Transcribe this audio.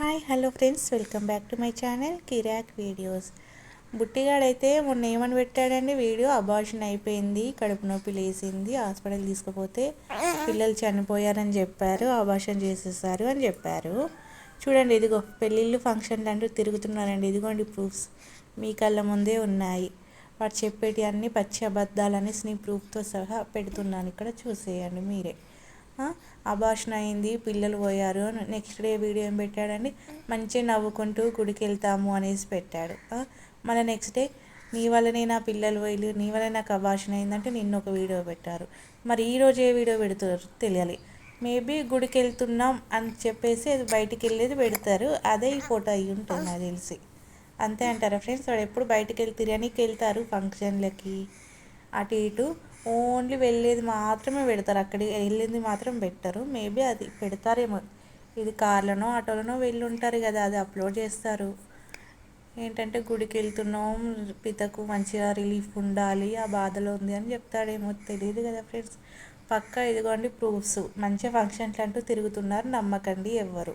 Hi hello friends welcome back to my channel Kiraak videos. బుట్టిగాడైతే మొన్న ఏమని పెట్టాడండి video abortion అయిపోయింది కడుపు నొప్పి లేసింది హాస్పిటల్ తీసుకుపోతే పిల్లలు చనిపోయారని చెప్పారు అబార్షన్ చేసేసారు అని చెప్పారు. చూడండి ఇదిగో పెళ్ళిళ్ళు ఫంక్షన్లు అంటూ తిరుగుతున్నారండి ఇదిగోండి ప్రూఫ్స్ మీ కళ్ళ ముందే ఉన్నాయి. వాడు చెప్పేటి అన్ని పచ్చి అబద్ధాలని స్నీ ప్రూఫ్తో సహా పెడుతున్నాను ఇక్కడ చూసేయండి మీరే. అబార్షన్ అయింది పిల్లలు పోయారు నెక్స్ట్ డే వీడియో ఏం పెట్టాడండి? మంచిగా నవ్వుకుంటూ గుడికి వెళ్తాము అనేసి పెట్టాడు. మళ్ళీ నెక్స్ట్ డే నీ వల్లనే నా పిల్లలు పోయి నీ వల్ల నాకు అబార్షన్ అయిందంటే నిన్న ఒక వీడియో పెట్టారు. మరి ఈరోజు ఏ వీడియో పెడుతున్నారు తెలియాలి. మేబీ గుడికి వెళ్తున్నాం అని చెప్పేసి అది బయటికి వెళ్ళేది పెడతారు. అదే ఈ ఫోటో అయ్యి ఉంటుంది నాకు తెలిసి. అంతే అంటారా ఫ్రెండ్స్ వాడు ఎప్పుడు బయటికి వెళ్ళి తిరగనికి వెళ్తారు ఫంక్షన్లకి అటు ఇటు. ఓన్లీ వెళ్ళేది మాత్రమే పెడతారు. అక్కడికి వెళ్ళింది మాత్రం పెట్టరు. మేబీ అది పెడతారేమో. ఇది కార్లనో ఆటోలనో వెళ్ళి ఉంటారు కదా అది అప్లోడ్ చేస్తారు. ఏంటంటే గుడికి వెళ్తున్నాం పితకు మంచిగా రిలీఫ్ ఉండాలి ఆ బాధలో ఉంది అని చెప్తాడేమో. తెలియదు కదా ఫ్రెండ్స్. పక్కా ఇదిగోండి ప్రూఫ్స్. మంచిగా ఫంక్షన్లు అంటూ తిరుగుతున్నారు. నమ్మకండి ఎవ్వరు.